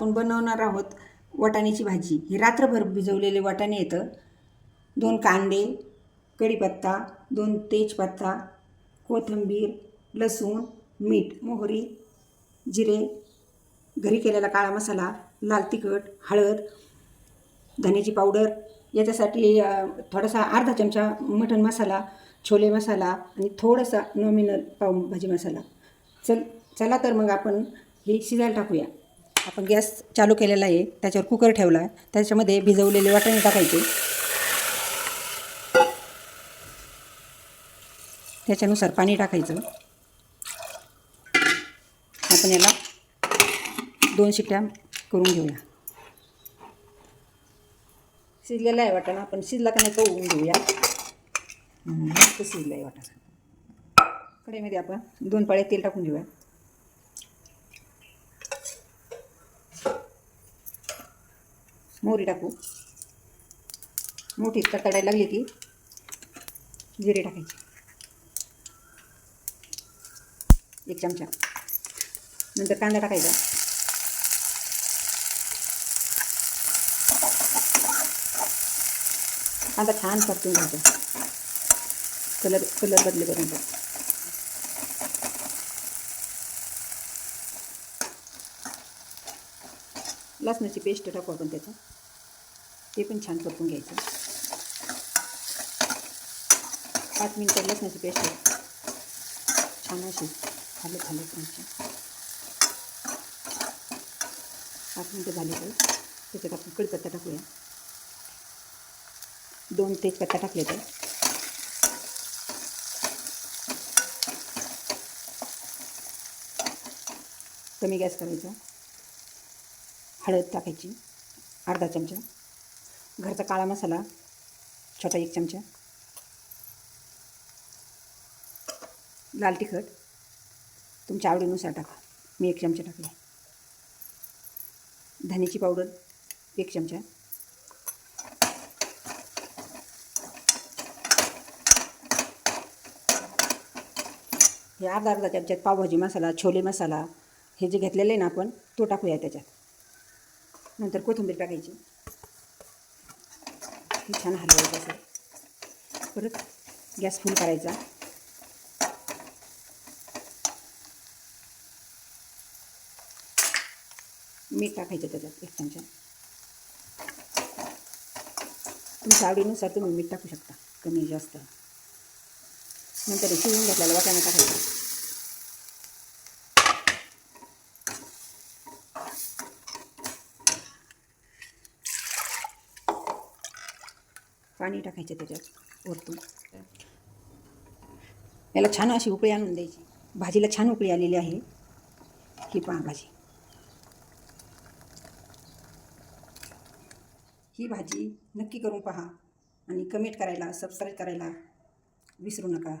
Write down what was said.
आपण बनवणार आहोत वाटाण्याची भाजी. ही रात्रभर भिजवलेले वाटाणे येतं. दोन कांदे कढीपत्ता दोन तेजपत्ता कोथिंबीर लसूण मीठ मोहरी जिरे घरी केलेला काळा मसाला लाल तिखट हळद धण्याची पावडर. याच्यासाठी थोडासा अर्धा चमचा मटण मसाला छोले मसाला आणि थोडासा नॉमिनल पावभाजी मसाला. चल चला तर मग आपण हे शिजायला टाकूया. आपण गॅस चालू केलेला आहे त्याच्यावर कुकर ठेवला आहे त्याच्यामध्ये भिजवलेले वाटाणे टाकायचे. त्याच्यानुसार पाणी टाकायचं. आपण याला दोन शिट्ट्या करून घेऊया. शिजलेला आहे वाटाणा आपण शिजला का नाही कळवून घेऊया. हं, मस्त शिजला आहे वाटाणा. कढईमध्ये आपण दोन पाळ्या तेल टाकून घेऊया. मोहरी टाकू. मोठी तडायला लागली की जिरे टाकायचे. एक चमचा. नंतर कांदा टाकायचा. कांदा छान परतून कलर कलर बदलेपर्यंत. लसणाची पेस्ट टाकू आपण त्याचं छान परतून घ्यायचं. पाच मिनटं पेस्ट छान अशी खाली खाली करायची पाच मिनटं झाली तर त्याच्यात आपण टाकूया. दोन तेजपत्ता टाकले तर. कमी गॅस करायचा. हळद टाकायची अर्धा चमचा. घरचा काळा मसाला छोटा एक चमचा. लाल तिखट तुमच्या आवडीनुसार टाका. मी एक चमचा टाकले धन्याची पावडर एक चमचा. हे अर्धा अर्धा चमच्यात पावभाजी मसाला छोले मसाला हे जे घेतलेले आहे ना आपण तो टाकूया त्याच्यात. नंतर कोथिंबीर टाकायची. हे छान हलवायचं असं परत गॅस फुल करायचा. मीठ टाकायचं त्याच्यात एक चमचा. तुमच्या आवडीनुसार तुम्ही मीठ टाकू शकता. कमी जास्त. नंतर शिवून घेतलेला वाटाणा टाकायचा. पाणी टाकायचं त्याच्यात वरतून. याला छान अशी उकळी आणून द्यायची. भाजीला छान उकळी आलेली आहे. ही पहा भाजी. ही भाजी नक्की करून पहा आणि कमेंट करायला सबस्क्राईब करायला विसरू नका.